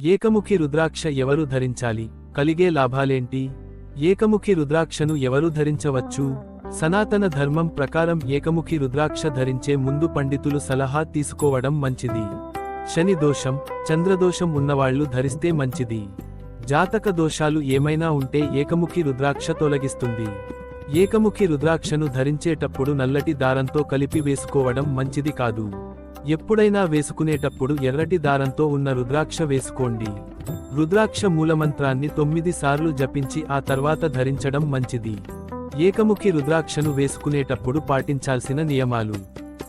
ఏకముఖి రుద్రాక్ష ఎవరు ధరించాలి? కలిగే లాభాలేంటి? ఏకముఖి రుద్రాక్షను ఎవరు ధరించవచ్చు? సనాతన ధర్మం ప్రకారం ఏకముఖి రుద్రాక్ష ధరించే ముందు పండితులు సలహా తీసుకోవడం మంచిది. శని దోషం చంద్రదోషం ఉన్నవాళ్ళు ధరిస్తే మంచిది. జాతక దోషాలు ఏమైనా ఉంటే ఏకముఖి రుద్రాక్ష తొలగిస్తుంది. ఏకముఖి రుద్రాక్షను ధరించేటప్పుడు నల్లటి దారంతో కలిపి వేసుకోవడం మంచిది కాదు. ఎప్పుడైనా వేసుకునేటప్పుడు ఎర్రటి దారంతో ఉన్న రుద్రాక్ష వేసుకోండి. రుద్రాక్ష మూలమంత్రాన్ని తొమ్మిది సార్లు జపించి ఆ తర్వాత ధరించడం మంచిది. ఏకముఖి రుద్రాక్షను వేసుకునేటప్పుడు పాటించాల్సిన నియమాలు.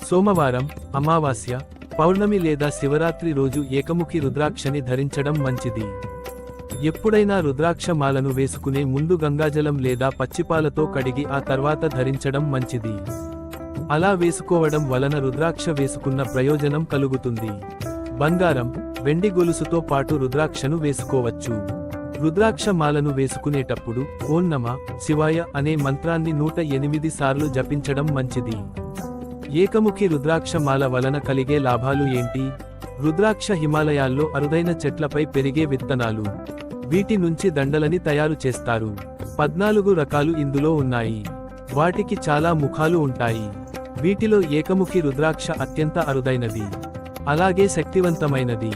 సోమవారం అమావాస్య పౌర్ణమి లేదా శివరాత్రి రోజు ఏకముఖి రుద్రాక్షని ధరించడం మంచిది. ఎప్పుడైనా రుద్రాక్ష మాలను వేసుకునే ముందు గంగాజలం లేదా పచ్చిపాలతో కడిగి ఆ తర్వాత ధరించడం మంచిది. అలా వేసుకోవడం వలన రుద్రాక్ష వేసుకున్న ప్రయోజనం కలుగుతుంది. బంగారం వెండి గొలుసుతో పాటు రుద్రాక్షను వేసుకోవచ్చు. రుద్రాక్ష మాలను వేసుకునేటప్పుడు ఓం నమ శివాయ అనే మంత్రాన్ని నూట ఎనిమిది సార్లు జపించడం మంచిది. ఏకముఖి రుద్రాక్ష మాల వలన కలిగే లాభాలు ఏంటి? రుద్రాక్ష హిమాలయాల్లో అరుదైన చెట్లపై పెరిగే విత్తనాలు. వీటి నుంచి దండలని తయారు చేస్తారు. పద్నాలుగు రకాలు ఇందులో ఉన్నాయి. వాటికి చాలా ముఖాలు ఉంటాయి. వీటిలో ఏకముఖి రుద్రాక్ష అత్యంత అరుదైనది. అలాగే శక్తివంతమైనది.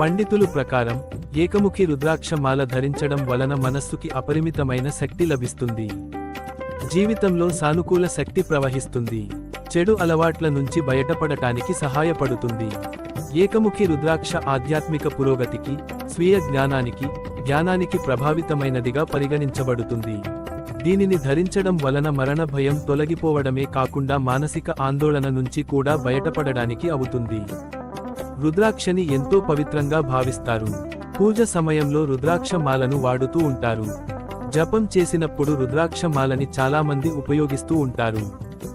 పండితులు ప్రకారం ఏకముఖి రుద్రాక్ష మాల ధరించడం వలన మనస్సుకి అపరిమితమైన శక్తి లభిస్తుంది. జీవితంలో సానుకూల శక్తి ప్రవహిస్తుంది. చెడు అలవాట్ల నుంచి బయటపడటానికి సహాయపడుతుంది. ఏకముఖి రుద్రాక్ష ఆధ్యాత్మిక పురోగతికి స్వీయ జ్ఞానానికి జ్ఞానానికి ప్రభావితమైనదిగా పరిగణించబడుతుంది. దీనిని ధరించడం వలన మరణ భయం తొలగిపోవడమే కాకుండా మానసిక ఆందోళన నుంచి కూడా బయటపడడానికి అవుతుంది. రుద్రాక్షని ఎంతో పవిత్రంగా భావిస్తారు. పూజ సమయంలో రుద్రాక్ష మాలను వాడుతూ ఉంటారు. జపం చేసినప్పుడు రుద్రాక్ష మాలని చాలామంది ఉపయోగిస్తూ ఉంటారు.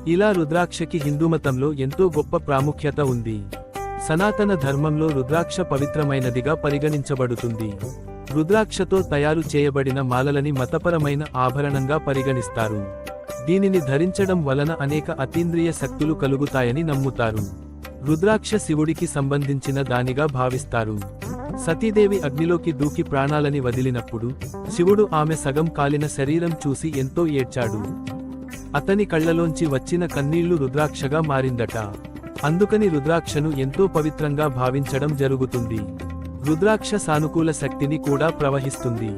ఇలా రుద్రాక్షకి హిందూమతంలో ఎంతో గొప్ప ప్రాముఖ్యత ఉంది. సనాతన ధర్మంలో రుద్రాక్ష పవిత్రమైనదిగా పరిగణించబడుతుంది. రుద్రాక్షతో తయారు చేయబడిన మాలలని మతపరమైన ఆభరణంగా పరిగణిస్తారు. దీనిని ధరించడం వలన అనేక అతీంద్రియ శక్తులు కలుగుతాయని నమ్ముతారు. రుద్రాక్ష శివుడికి సంబంధించిన దానిగా భావిస్తారు. సతీదేవి అగ్నిలోకి దూకి ప్రాణాలని వదిలినప్పుడు శివుడు ఆమె సగం కాలిన శరీరం చూసి ఎంతో ఏడ్చాడు. అతని కళ్ళలోంచి వచ్చిన కన్నీళ్ళు రుద్రాక్షగా మారిందట. అందుకని రుద్రాక్షను ఎంతో పవిత్రంగా భావించడం జరుగుతుంది. రుద్రాక్ష సానుకూల శక్తిని కూడా ప్రవహిస్తుంది.